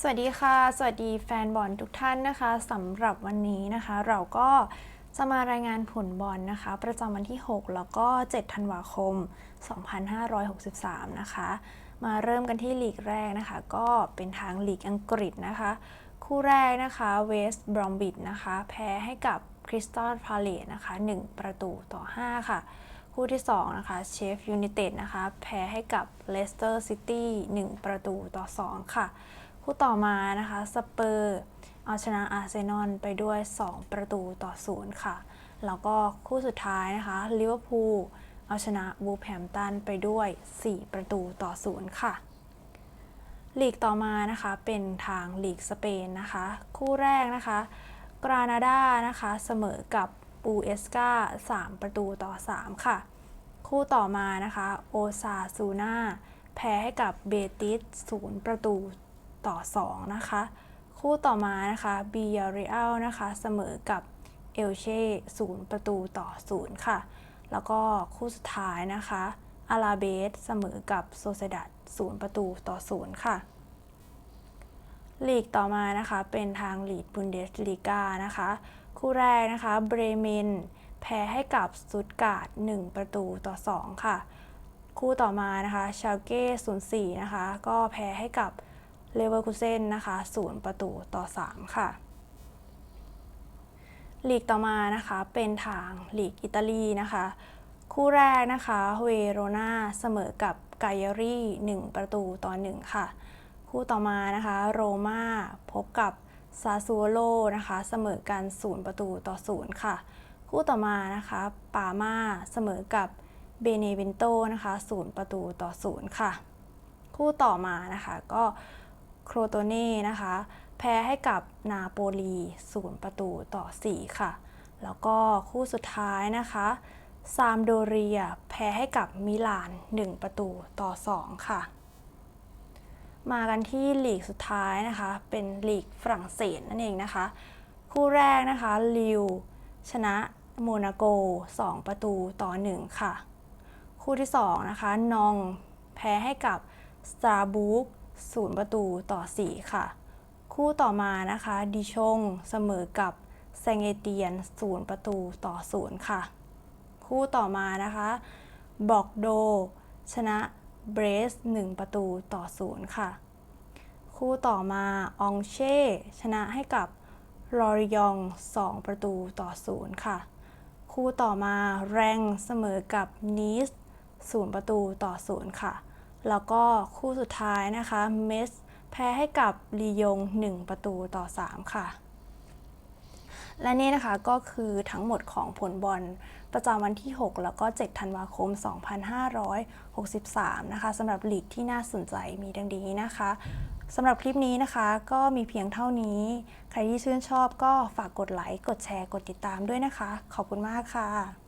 สวัสดีค่ะ สวัสดีแฟนบอลทุกท่านนะคะสำหรับวันนี้นะคะ เราก็จะมารายงานผลบอลนะคะ ประจำวันที่ 6 แล้วก็ 7 ธันวาคม 2563 นะคะ มาเริ่มกันที่ลีกแรกนะคะ ก็เป็นทางลีกอังกฤษนะคะ คู่แรกนะคะเวสต์บรอมบิดนะคะ แพ้ให้กับคริสตัลพาเลตนะคะ 1 ประตูต่อ 5 ค่ะ คู่ที่ 2 นะคะเชฟยู i นเต็ดนะคะ แพ้ให้กับเลสเตอร์ซิตี้1ประตูต่อ 2 ค่ะ คู่ต่อมานะคะสเปอร์เอาชนะอาร์เซนอลไปด้วย 2 ประตูต่อ0ค่ะ แล้วก็คู่สุดท้ายนะคะลิเวอร์พูลเอาชนะบูแฮมตันไปด้วย 4 ประตูต่อ0ค่ะลีกต่อมานะคะเป็นทางลีกสเปนนะคะ คู่แรกนะคะกรานาดานะคะเสมอกับปูเอสกา3ประตูต่อ 3 ค่ะ คู่ต่อมานะคะโอซาซูนาแพ้ให้กับเบติส0ประตู ต่อ 2 นะคะ คู่ต่อมานะคะบียาเรอัลนะคะเสมอกับเอลเช่0ประตูต่อ 0 ค่ะ แล้วก็คู่สุดท้ายนะคะอาราเบสเสมอกับโซเซดัด0ประตูต่อ 0 ค่ะลีกต่อมานะคะเป็นทางลีดบุนเดสลีกานะคะ คู่แรกนะคะเบรเมนแพ้ให้กับสตุตการ์ด1ประตูต่อ 2 ค่ะ คู่ต่อมานะคะชาเก้04 นะคะ ก็แพ้ให้กับ เลเวอร์คูเซนนะคะ0ประตูต่อ 3 ค่ะลีกต่อมานะคะเป็นทางลีกอิตาลีนะคะ คู่แรกนะคะเวโรนาเสมอกับไกยารี1ประตูต่อ 1 ค่ะ คู่ต่อมานะคะโรม่าพบกับซาซูโลนะคะเสมอกัน 0 ประตูต่อ 0 ค่ะ คู่ต่อมานะคะปามาเสมอกับเบเนเวนโตนะคะ 0 ประตูต่อ 0 ค่ะ คู่ต่อมานะคะก็ โครโตเน่นะคะ แพ้ให้กับนาโปลี0ประตูต่อ 4 ค่ะ แล้วก็คู่สุดท้ายนะคะซามโดเรีย แพ้ให้กับมิลาน 1 ประตูต่อ 2 ค่ะ มากันที่ลีกสุดท้ายนะคะ เป็นลีกฝรั่งเศสนั่นเองนะคะ คู่แรกนะคะลิวชนะโมนาโก 2 ประตูต่อ 1 ค่ะ คู่ที่ 2 นะคะ นอง แพ้ให้กับสตราบูก 0 ประตูต่อ 4 ค่ะ คู่ต่อมานะคะดิชงเสมอกับแซงเอเตียน 0 ประตูต่อ 0 ค่ะ คู่ต่อมานะคะบอกโด ชนะเบรส 1 ประตูต่อ 0 ค่ะ คู่ต่อมาองเช่ ชนะให้กับลอริยอง 2 ประตูต่อ 0 ค่ะ คู่ต่อมาแรงเสมอกับนีส0 ประตูต่อ 0 ค่ะ แล้วก็คู่สุดท้ายนะคะเมสแพ้ให้กับลียง 1 ประตูต่อ 3 ค่ะ และนี่นะคะก็คือทั้งหมดของผลบอลประจำวันที่ 6 แล้วก็ 7 ธันวาคม 2563 นะคะสำหรับลีกที่น่าสนใจมีดังนี้นะคะสำหรับคลิปนี้นะคะก็มีเพียงเท่านี้ ใครที่ชื่นชอบก็ฝากกดไลค์ กดแชร์ กดติดตามด้วยนะคะ ขอบคุณมากค่ะ